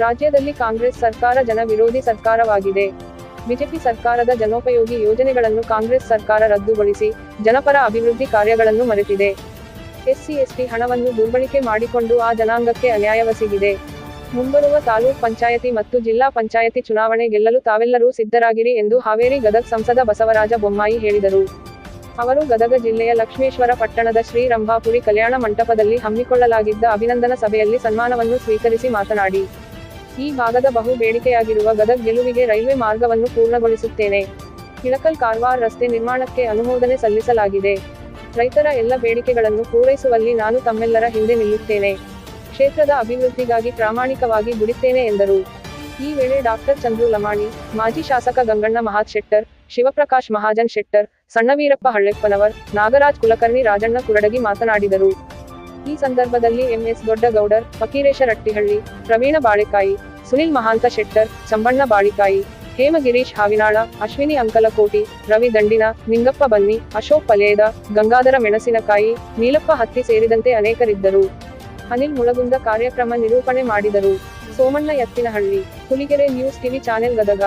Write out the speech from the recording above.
ರಾಜ್ಯದಲ್ಲಿ ಕಾಂಗ್ರೆಸ್ ಸರ್ಕಾರ ಜನ ವಿರೋಧಿ ಸರ್ಕಾರವಾಗಿದೆ. ಬಿಜೆಪಿ ಸರ್ಕಾರದ ಜನೋಪಯೋಗಿ ಯೋಜನೆಗಳನ್ನು ಕಾಂಗ್ರೆಸ್ ಸರ್ಕಾರ ರದ್ದುಗೊಳಿಸಿ ಜನಪರ ಅಭಿವೃದ್ಧಿ ಕಾರ್ಯಗಳನ್ನು ಮರೆತಿದೆ. ಎಸ್ಸಿ, ಎಸ್ಟಿ ಹಣವನ್ನು ದುರ್ಬಳಕೆ ಮಾಡಿಕೊಂಡು ಆ ಜನಾಂಗಕ್ಕೆ ಅನ್ಯಾಯವಸಿಗಿದೆ ಮುಂಬರುವ ತಾಲೂಕ್ ಪಂಚಾಯತಿ ಮತ್ತು ಜಿಲ್ಲಾ ಪಂಚಾಯತಿ ಚುನಾವಣೆ ಗೆಲ್ಲಲು ತಾವೆಲ್ಲರೂ ಸಿದ್ಧರಾಗಿರಿ ಎಂದು ಹಾವೇರಿ ಗದಗ್ ಸಂಸದ ಬಸವರಾಜ ಬೊಮ್ಮಾಯಿ ಹೇಳಿದರು. ಅವರು ಗದಗ ಜಿಲ್ಲೆಯ ಲಕ್ಷ್ಮೇಶ್ವರ ಪಟ್ಟಣದ ಶ್ರೀ ರಂಭಾಪುರಿ ಕಲ್ಯಾಣ ಮಂಟಪದಲ್ಲಿ ಹಮ್ಮಿಕೊಳ್ಳಲಾಗಿದ್ದ ಅಭಿನಂದನ ಸಭೆಯಲ್ಲಿ ಸನ್ಮಾನವನ್ನು ಸ್ವೀಕರಿಸಿ ಮಾತನಾಡಿ, ಈ ಭಾಗದ ಬಹು ಬೇಡಿಕೆಯಾಗಿರುವ ಗದಗ ಗೆಲುವಿಗೆ ರೈಲ್ವೆ ಮಾರ್ಗವನ್ನು ಪೂರ್ಣಗೊಳಿಸುತ್ತೇನೆ. ಕಿಳಕಲ್ ಕಾರ್ವಾರ್ ರಸ್ತೆ ನಿರ್ಮಾಣಕ್ಕೆ ಅನುಮೋದನೆ ಸಲ್ಲಿಸಲಾಗಿದೆ. ರೈತರ ಎಲ್ಲ ಬೇಡಿಕೆಗಳನ್ನು ಪೂರೈಸುವಲ್ಲಿ ನಾನು ತಮ್ಮೆಲ್ಲರ ಹಿಂದೆ ನಿಲ್ಲುತ್ತೇನೆ. ಕ್ಷೇತ್ರದ ಅಭಿವೃದ್ಧಿಗಾಗಿ ಪ್ರಾಮಾಣಿಕವಾಗಿ ದುಡಿತೇನೆ ಎಂದರು. ಈ ವೇಳೆ ಡಾಕ್ಟರ್ ಚಂದ್ರು ಲಮಾಣಿ, ಮಾಜಿ ಶಾಸಕ ಗಂಗಣ್ಣ ಮಹಾತ್ ಶೆಟ್ಟರ್ ಶಿವಪ್ರಕಾಶ್ ಮಹಾಜನ್ ಶೆಟ್ಟರ್ ಸಣ್ಣವೀರಪ್ಪ ಹಳ್ಳೆಪ್ಪನವರ್, ನಾಗರಾಜ್ ಕುಲಕರ್ಣಿ ರಾಜಣ್ಣ ಕುರಡಗಿ ಮಾತನಾಡಿದರು. ಈ ಸಂದರ್ಭದಲ್ಲಿ ಎಂಎಸ್ ದೊಡ್ಡಗೌಡರ್, ಫಕೀರೇಶ ರಟ್ಟಿಹಳ್ಳಿ, ಪ್ರವೀಣ ಬಾಳೆಕಾಯಿ, ಸುನಿಲ್ ಮಹಾಂತ ಶೆಟ್ಟರ್, ಚಂಬಣ್ಣ ಬಾಳಿಕಾಯಿ, ಹೇಮಗಿರೀಶ್ ಹಾವಿನಾಳ, ಅಶ್ವಿನಿ ಅಂಕಲಕೋಟಿ, ರವಿ ದಂಡಿನ, ನಿಂಗಪ್ಪ ಬನ್ನಿ, ಅಶೋಕ್ ಪಲೇದ, ಗಂಗಾಧರ ಮೆಣಸಿನಕಾಯಿ, ನೀಲಪ್ಪ ಹತ್ತಿ ಸೇರಿದಂತೆ ಅನೇಕರಿದ್ದರು. ಅನಿಲ್ ಮುಳಗುಂದ ಕಾರ್ಯಕ್ರಮ ನಿರೂಪಣೆ ಮಾಡಿದರು. Somanna Ettinahalli, Huligere news TV channel Gadag.